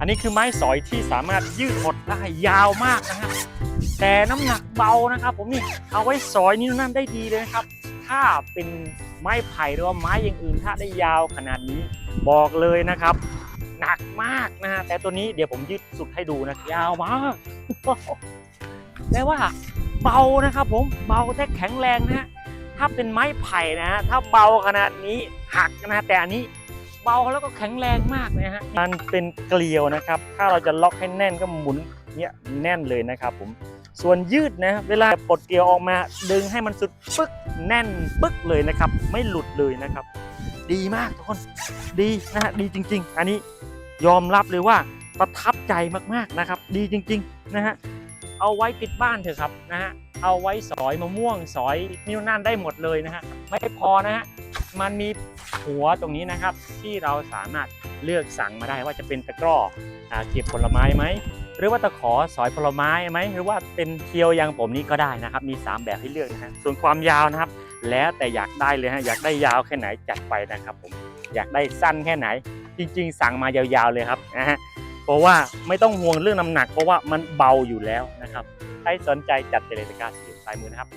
อันนี้คือไม้สอยที่สามารถยืดหดได้ยาวมากนะฮะแต่น้ำหนักเบานะครับ ผมนี่เอาไว้สอยนี่นั่นได้ดีเลยนะครับ ถ้าเป็นไม้ไผ่หรือว่าไม้อย่างอื่นถ้าได้ยาวขนาดนี้บอกเลยนะครับ หนักมากนะฮะแต่ตัวนี้เดี๋ยวผมยืดสุดให้ดูนะยาวมากแต่ว่าเบานะครับ ผมเบาแต่แข็งแรงนะฮะถ้าเป็นไม้ไผ่นะฮะถ้าเบาขนาดนี้หักนะแต่อันนี้ เบาแล้วก็แข็งแรงมากนะฮะมันเป็นเกลียวนะครับ ถ้าเราจะล็อกให้แน่นก็หมุนเนี่ยแน่นเลยนะครับผมส่วนยืดนะเวลาปลดเกลียวออกมา ดึงให้มันสุดปึ๊กแน่นปึ๊กเลยนะครับ ไม่หลุดเลยนะครับ ดีมากทุกคนดีนะฮะดีจริง ๆ อันนี้ยอมรับเลยว่าประทับใจมากๆนะครับ ดีจริงๆนะฮะเอาไว้ติดบ้านเถอะครับนะฮะเอาไว้สอยมะม่วงสอยนิ้วนั่นได้หมดเลยนะฮะไม่พอนะฮะ มันมีหัวตรงนี้นะครับ ที่เราสามารถเลือกสั่งมาได้ว่าจะเป็นตะกร้อเก็บผลไม้ไหมหรือว่าตะขอสอยผลไม้ไหมหรือว่าเป็นเคียวอยางผมนี้ก็ได้นะครับ มี 3 แบบให้เลือกนะฮะส่วนความยาวนะครับ แล้วแต่อยากได้เลยฮะอยากได้ยาวแค่ไหนจัดไปนะครับผมอยากได้สั้นแค่ไหน จริง ๆ สั่งมายาวๆเลยครับนะฮะเพราะว่าไม่ต้องห่วงเรื่องน้ำหนัก เพราะว่ามันเบาอยู่แล้วนะครับใครสนใจจัดไปเลยตะกร้าสีใต้มือนะครับ